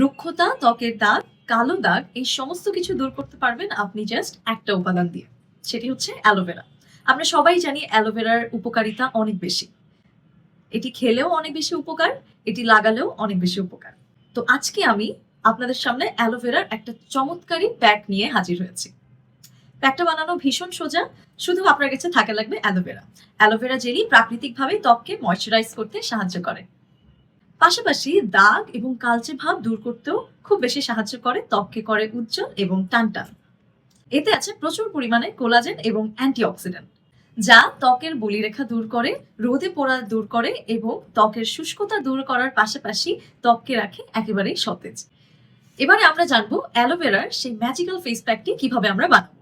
রুক্ষতা, ত্বকের দাগ, কালো দাগ, এই সমস্ত কিছু দূর করতে পারবেন আপনি জাস্ট একটা উপাদান দিয়ে। সেটি হচ্ছে অ্যালোভেরা। আমরা সবাই জানি অ্যালোভেরার উপকারিতা অনেক বেশি। এটি খেলেও অনেক বেশি উপকার, এটি লাগালেও অনেক বেশি উপকার। তো আজকে আমি আপনাদের সামনে অ্যালোভেরার একটা চমৎকারী প্যাক নিয়ে হাজির হয়েছি। প্যাকটা বানানো ভীষণ সোজা, শুধু আপনার কাছে থাকা লাগবে অ্যালোভেরা। অ্যালোভেরা জেলি প্রাকৃতিকভাবে ত্বককে ময়শ্চারাইজ করতে সাহায্য করে। পাশাপাশি দাগ এবং কালচে ভাব দূর করতেও খুব বেশি সাহায্য করে, ত্বককে করে উজ্জ্বল এবং টানটান। এতে আছে প্রচুর পরিমাণে কোলাজেন এবং অ্যান্টিঅক্সিডেন্ট, যা ত্বকের বলিরেখা দূর করে, রোদে পোড়া দূর করে এবং ত্বকের শুষ্কতা দূর করার পাশাপাশি ত্বককে রাখে একেবারেই সতেজ। এবারে আমরা জানব অ্যালোভেরার সেই ম্যাজিক্যাল ফেস প্যাকটি কীভাবে আমরা বানাবো।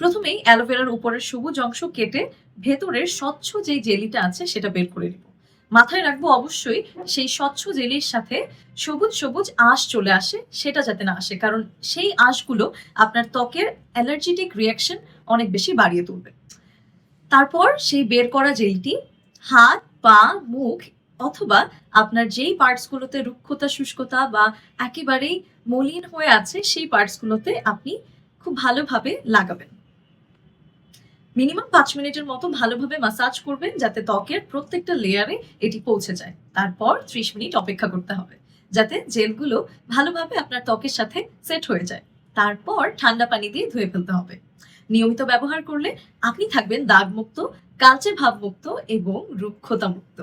প্রথমেই অ্যালোভেরার উপরের সবুজ অংশ কেটে ভেতরের স্বচ্ছ যেই জেলিটা আছে সেটা বের করে নিব। মাথায় রাখব অবশ্যই সেই স্বচ্ছ জেলির সাথে সবুজ সবুজ আঁশ চলে আসে, সেটা যাতে না আসে। কারণ সেই আঁশগুলো আপনার ত্বকের অ্যালার্জিটিক রিয়াকশন অনেক বেশি বাড়িয়ে তুলবে। তারপর সেই বের করা জেলটি হাত, পা, মুখ অথবা আপনার যেই পার্টসগুলোতে রুক্ষতা, শুষ্কতা বা একেবারেই মলিন হয়ে আছে, সেই পার্টসগুলোতে আপনি খুব ভালোভাবে লাগাবেন। মিনিমাম পাঁচ মিনিটের মতো ভালোভাবে মাসাজ করবেন যাতে ত্বকের প্রত্যেকটা লেয়ারে এটি পৌঁছে যায়। তারপর ত্রিশ মিনিট অপেক্ষা করতে হবে, যাতে জেলগুলো ভালোভাবে আপনার ত্বকের সাথে সেট হয়ে যায়। তারপর ঠান্ডা পানি দিয়ে ধুয়ে ফেলতে হবে। নিয়মিত ব্যবহার করলে আপনি থাকবেন দাগমুক্ত, কালচে ভাবমুক্ত এবং রুক্ষতা মুক্ত